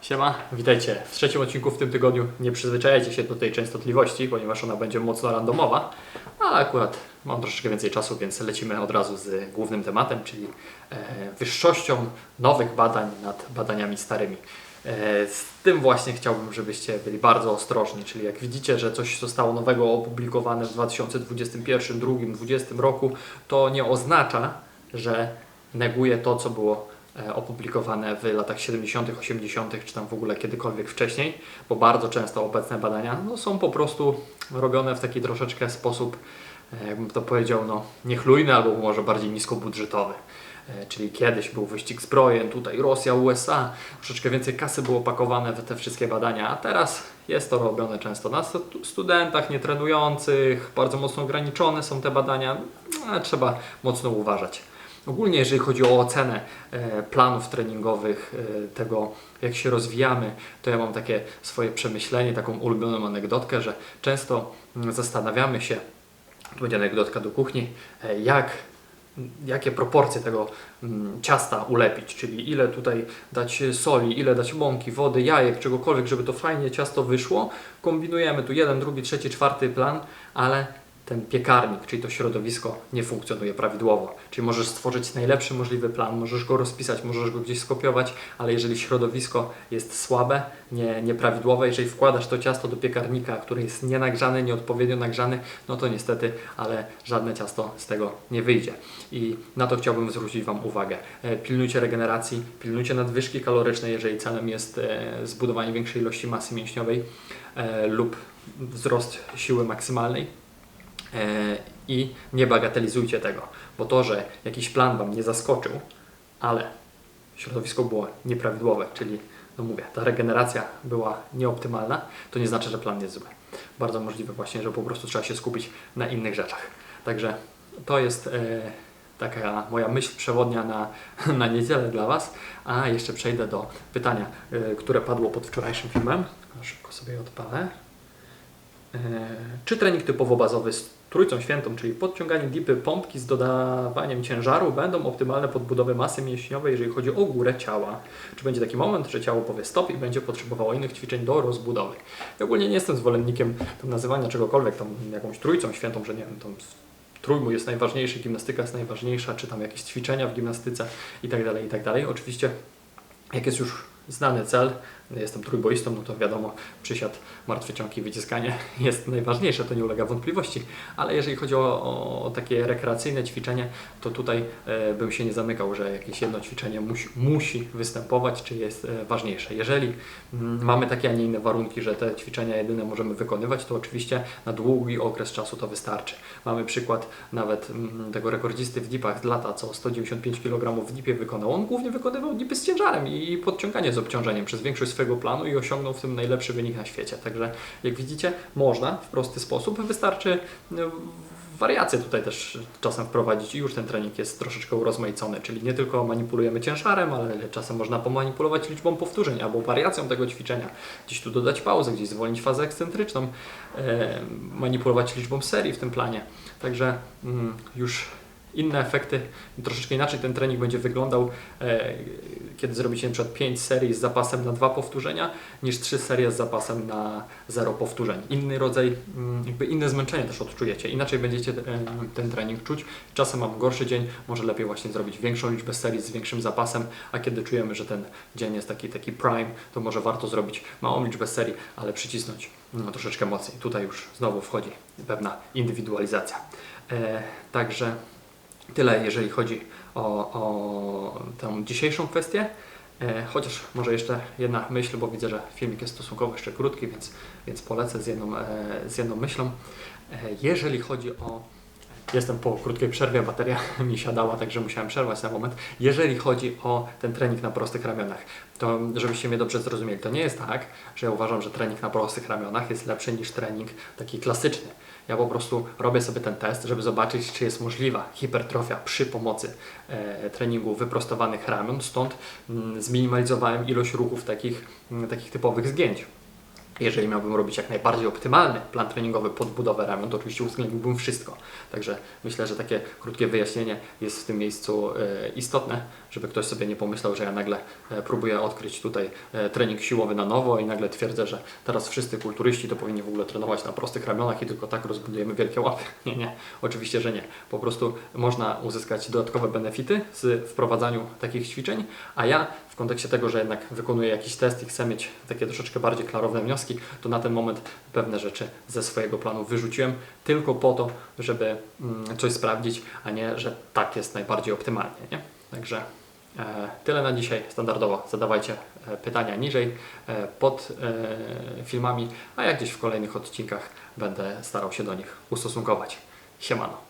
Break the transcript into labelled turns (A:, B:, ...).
A: Siema, witajcie w trzecim odcinku w tym tygodniu. Nie przyzwyczajajcie się do tej częstotliwości, ponieważ ona będzie mocno randomowa, ale akurat mam troszeczkę więcej czasu, więc lecimy od razu z głównym tematem, czyli e, wyższością nowych badań nad badaniami starymi. E, z tym właśnie chciałbym, żebyście byli bardzo ostrożni, czyli jak widzicie, że coś zostało nowego opublikowane w 2021, 2020, 2020 roku, to nie oznacza, że neguje to, co było e, opublikowane w latach 70., 80., czy tam w ogóle kiedykolwiek wcześniej, bo bardzo często obecne badania no, są po prostu robione w taki troszeczkę sposób, e, jakbym to powiedział, no, niechlujny albo może bardziej niskobudżetowy. E, Czyli kiedyś był wyścig zbrojen, tutaj Rosja, USA, troszeczkę więcej kasy było pakowane w te wszystkie badania, a teraz jest to robione często na stu- studentach nietrenujących, bardzo mocno ograniczone są te badania, ale trzeba mocno uważać. Ogólnie, jeżeli chodzi o ocenę e, planów treningowych, e, tego jak się rozwijamy, to ja mam takie swoje przemyślenie, taką ulubioną anegdotkę, że często mm, zastanawiamy się, tu będzie anegdotka do kuchni, e, jak jakie proporcje tego mm, ciasta ulepić, czyli ile tutaj dać soli, ile dać mąki, wody, jajek, czegokolwiek, żeby to fajnie ciasto wyszło. Kombinujemy tu jeden, drugi, trzeci, czwarty plan, ale ten piekarnik, czyli to środowisko nie funkcjonuje prawidłowo. Czyli możesz stworzyć najlepszy możliwy plan, możesz go rozpisać, możesz go gdzieś skopiować, ale jeżeli środowisko jest słabe, nie, nieprawidłowe, jeżeli wkładasz to ciasto do piekarnika, który jest nienagrzany, nieodpowiednio nagrzany, no to niestety, ale żadne ciasto z tego nie wyjdzie. I na to chciałbym zwrócić Wam uwagę. E, Pilnujcie regeneracji, pilnujcie nadwyżki kalorycznej, jeżeli celem jest e, zbudowanie większej ilości masy mięśniowej e, lub wzrost siły maksymalnej. E, i nie bagatelizujcie tego, bo to, że jakiś plan Wam nie zaskoczył, ale środowisko było nieprawidłowe, czyli, no mówię, ta regeneracja była nieoptymalna, to nie znaczy, że plan jest zły. Bardzo możliwe właśnie, że po prostu trzeba się skupić na innych rzeczach. Także to jest e, taka moja myśl przewodnia na, na niedzielę dla Was, a jeszcze przejdę do pytania, e, które padło pod wczorajszym filmem. Szybko sobie odpalę. Czy trening typowo bazowy trójcą świętą, czyli podciąganie dipy, pompki z dodawaniem ciężaru będą optymalne pod budowę masy mięśniowej, jeżeli chodzi o górę ciała? Czy będzie taki moment, że ciało powie stop i będzie potrzebowało innych ćwiczeń do rozbudowy? Ja ogólnie nie jestem zwolennikiem tam nazywania czegokolwiek tam jakąś trójcą świętą, że nie wiem, tam jest najważniejszy, gimnastyka jest najważniejsza, czy tam jakieś ćwiczenia w gimnastyce i tak dalej, i tak. Oczywiście jak jest już znany cel, jestem trójboistą, no to wiadomo, przysiad, martwy ciąg i wyciskanie jest najważniejsze, to nie ulega wątpliwości, ale jeżeli chodzi o, o takie rekreacyjne ćwiczenie, to tutaj e, bym się nie zamykał, że jakieś jedno ćwiczenie musi, musi występować, czy jest e, ważniejsze. Jeżeli mm, mamy takie, a nie inne warunki, że te ćwiczenia jedyne możemy wykonywać, to oczywiście na długi okres czasu to wystarczy. Mamy przykład nawet mm, tego rekordzisty w dipach z lata, co 195 kg w dipie wykonał. On głównie wykonywał dipy z ciężarem i podciąganie z obciążeniem przez większość swojego planu i osiągnął w tym najlepszy wynik na świecie. Także jak widzicie, można w prosty sposób, wystarczy no, wariacje tutaj też czasem wprowadzić i już ten trening jest troszeczkę urozmaicony, czyli nie tylko manipulujemy ciężarem, ale czasem można pomanipulować liczbą powtórzeń albo wariacją tego ćwiczenia, gdzieś tu dodać pauzę, gdzieś zwolnić fazę ekscentryczną, e, manipulować liczbą serii w tym planie. Także mm, już inne efekty, troszeczkę inaczej ten trening będzie wyglądał, e, kiedy zrobicie przykład 5 serii z zapasem na dwa powtórzenia, niż 3 serie z zapasem na 0 powtórzeń. Inny rodzaj, mm, jakby inne zmęczenie też odczujecie, inaczej będziecie e, ten trening czuć. Czasem mam gorszy dzień, może lepiej właśnie zrobić większą liczbę serii z większym zapasem, a kiedy czujemy, że ten dzień jest taki, taki prime, to może warto zrobić małą liczbę serii, ale przycisnąć no, troszeczkę mocniej. Tutaj już znowu wchodzi pewna indywidualizacja. E, także Tyle, jeżeli chodzi o, o tę dzisiejszą kwestię. E, chociaż może jeszcze jedna myśl, bo widzę, że filmik jest stosunkowo jeszcze krótki, więc, więc polecę z jedną, e, z jedną myślą. E, jeżeli chodzi o. Jestem po krótkiej przerwie, bateria mi siadała, także musiałem przerwać na moment. Jeżeli chodzi o ten trening na prostych ramionach, to żebyście mnie dobrze zrozumieli, to nie jest tak, że ja uważam, że trening na prostych ramionach jest lepszy niż trening taki klasyczny. Ja po prostu robię sobie ten test, żeby zobaczyć, czy jest możliwa hipertrofia przy pomocy e, treningu wyprostowanych ramion. Stąd mm, zminimalizowałem ilość ruchów takich, mm, takich typowych zgięć. Jeżeli miałbym robić jak najbardziej optymalny plan treningowy pod budowę ramion, to oczywiście uwzględniłbym wszystko. Także myślę, że takie krótkie wyjaśnienie jest w tym miejscu e, istotne, żeby ktoś sobie nie pomyślał, że ja nagle e, próbuję odkryć tutaj e, trening siłowy na nowo i nagle twierdzę, że teraz wszyscy kulturyści to powinni w ogóle trenować na prostych ramionach i tylko tak rozbudujemy wielkie łapy. Nie, nie, oczywiście, że nie. Po prostu można uzyskać dodatkowe benefity z wprowadzaniu takich ćwiczeń, a ja w kontekście tego, że jednak wykonuję jakiś test i chcę mieć takie troszeczkę bardziej klarowne wnioski, to na ten moment pewne rzeczy ze swojego planu wyrzuciłem tylko po to, żeby mm, coś sprawdzić, a nie, że tak jest najbardziej optymalnie. Nie? Także e, tyle na dzisiaj. Standardowo zadawajcie e, pytania niżej e, pod filmami, a ja gdzieś w kolejnych odcinkach będę starał się do nich ustosunkować. Siemano.